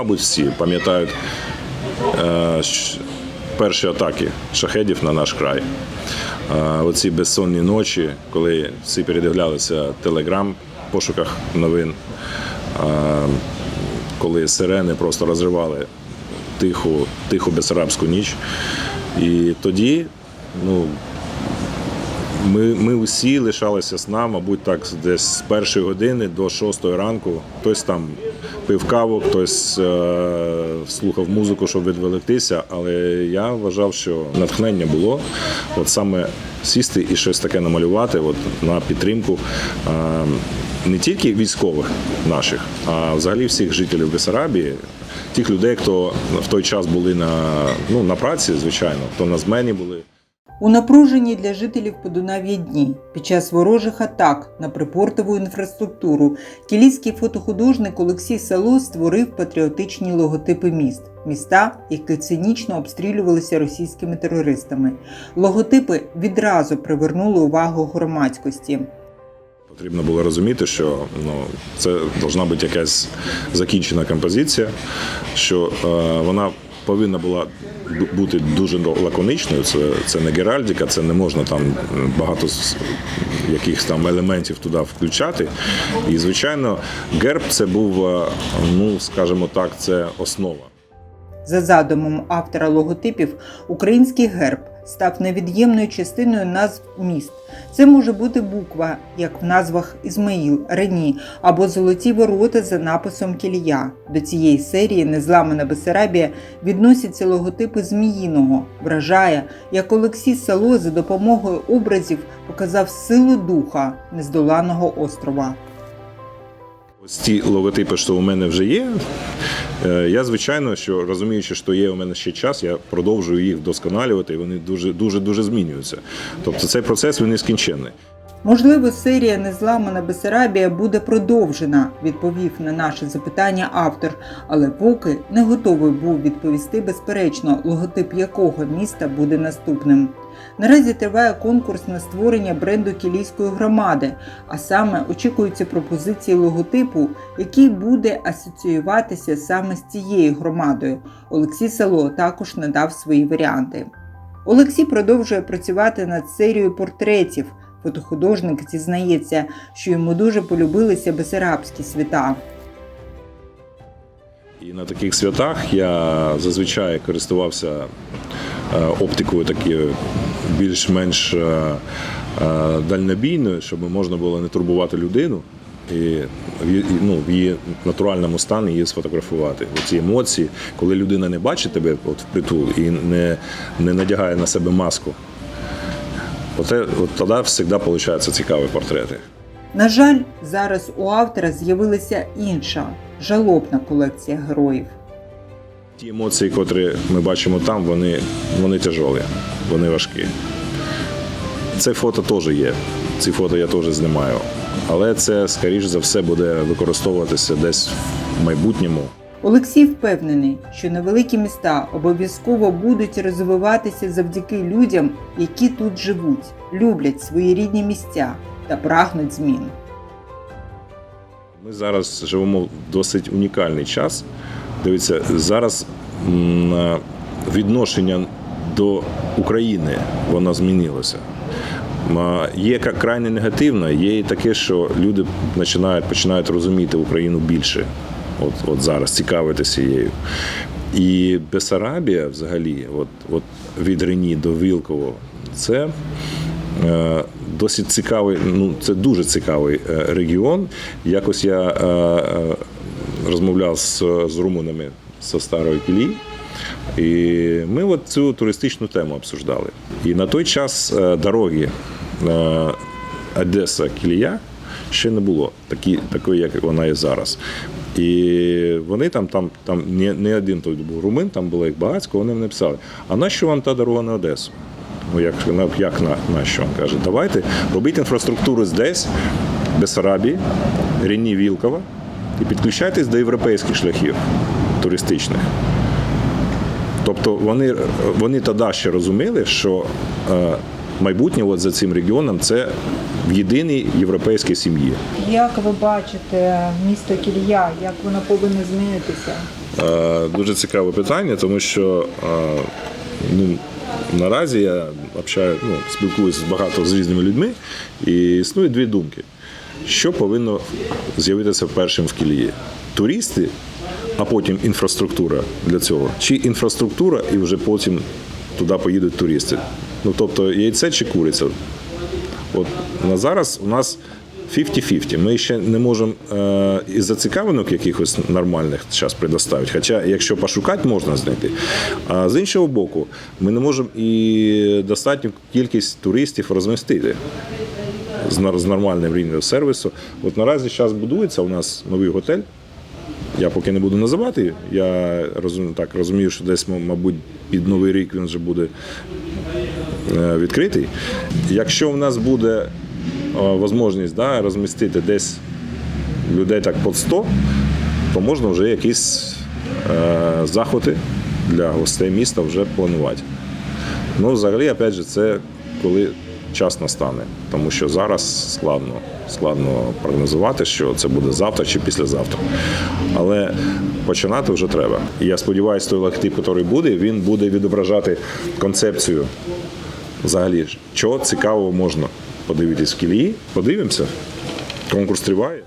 мабуть, всі пам'ятають е, перші атаки шахедів на наш край. Е, Оці безсонні ночі, коли всі передивлялися телеграм в пошуках новин, е, коли сирени просто розривали тиху, тиху безарабську ніч. І тоді, ну, ми, ми усі лишалися сна, мабуть, так десь з першої години до шостої ранку. Хтось там пив каву, хтось е, слухав музику, щоб відволіктися. Але я вважав, що натхнення було от саме сісти і щось таке намалювати от, на підтримку е, не тільки військових наших, а взагалі всіх жителів Бесарабії. Тих людей, хто в той час були на, ну, на праці, звичайно, хто на змені були. У напружені для жителів Подунав'я дні під час ворожих атак на припортову інфраструктуру кілійський фотохудожник Олексій Сало створив патріотичні логотипи міст, міста, які цинічно обстрілювалися російськими терористами. Логотипи відразу привернули увагу громадськості. Потрібно було розуміти, що ну, це повинна бути якась закінчена композиція, що е, вона повинна була бути дуже лаконичною. Це, це не геральдика, це не можна там багато якихось там елементів туди включати. І, звичайно, герб це був, е, ну скажімо так, це основа. За задумом автора логотипів, український герб став невід'ємною частиною назв міст. Це може бути буква, як в назвах Ізмаїл, Рені або Золоті ворота за написом Кілія. До цієї серії Незламана Бесарабія відносяться логотипи Зміїного. Вражає, як Олексій Сало за допомогою образів показав силу духа нездоланого острова. Ось ті логотипи, що у мене вже є. Е, Я звичайно, що розуміючи, що є у мене ще час, я продовжую їх вдосконалювати, і вони дуже дуже дуже змінюються. Тобто цей процес він нескінченний. Можливо, серія Незламана Бесарабія буде продовжена, відповів на наше запитання автор, але поки не готовий був відповісти безперечно, логотип якого міста буде наступним. Наразі триває конкурс на створення бренду кілійської громади, а саме очікуються пропозиції логотипу, який буде асоціюватися саме з цією громадою. Олексій Сало також надав свої варіанти. Олексій продовжує працювати над серією портретів. Фотохудожник зізнається, що йому дуже полюбилися бесарабські свята. І на таких святах я зазвичай користувався е, оптикою такою більш-менш е, е, дальнобійною, щоб можна було не турбувати людину. І ну, в її натуральному стані її сфотографувати. Ці емоції, коли людина не бачить тебе от впритул і не, не надягає на себе маску. Оте, от тоді завжди виходять цікаві портрети. На жаль, зараз у автора з'явилася інша жалобна колекція героїв. Ті емоції, котрі ми бачимо там, вони, вони тяжолі, вони важкі. Це фото теж є. Ці фото я теж знімаю. Але це, скоріш за все, буде використовуватися десь в майбутньому. Олексій впевнений, що невеликі міста обов'язково будуть розвиватися завдяки людям, які тут живуть, люблять свої рідні місця та прагнуть змін. Ми зараз живемо в досить унікальний час. Дивіться, зараз відношення до України воно змінилося. Є крайне негативно, є і таке, що люди починають, починають розуміти Україну більше. От, от зараз цікавитися її. І Бесарабія взагалі, от, от від Рені до Вілково, це е, досить цікавий, ну це дуже цікавий е, регіон. Якось я е, е, розмовляв з, з румунами зі старої кілії. І ми от цю туристичну тему обсуждали. І на той час е, дороги е, Одеса Кілія ще не було такі, такої, як вона є зараз. І вони там, там, там не, не один той був румин, там було їх багатько, вони мені написали, а нащо вам та дорога на Одесу? Ну, як, як на, на що? Він каже, давайте робіть інфраструктуру здесь, Бесарабії, Рені Вілкова, і підключайтесь до європейських шляхів туристичних. Тобто вони, вони тоді ще розуміли, що е, майбутнє от за цим регіоном це в єдиній європейській сім'ї. Як ви бачите місто Кілія, як воно повинно змінитися? Е, Дуже цікаве питання, тому що е, ну, наразі я общаю, ну, спілкуюся багато з різними людьми, і існує дві думки. Що повинно з'явитися першим в кілії? Туристи, а потім інфраструктура для цього. Чи інфраструктура, і вже потім туди поїдуть туристи. Ну тобто яйце чи куриця. От на зараз у нас 50-50. Ми ще не можемо е, із зацікавленок якихось нормальних зараз предоставити. Хоча, якщо пошукати, можна знайти. А з іншого боку, ми не можемо і достатню кількість туристів розмістити з, нормальним рівнем сервісу. От наразі зараз будується у нас новий готель. Я поки не буду називати. Я розумію, так розумію, що десь, мабуть, під новий рік він вже буде відкритий. Якщо в нас буде е, можливість да, розмістити десь людей так під 100, то можна вже якісь е, заходи для гостей міста вже планувати. Ну, взагалі, опять же, це коли час настане, тому що зараз складно, складно прогнозувати, що це буде завтра чи післязавтра. Але починати вже треба. І я сподіваюся, той логотип, який буде, він буде відображати концепцію взагалі, що цікавого можна подивитись в кілії. Подивимося. Конкурс триває.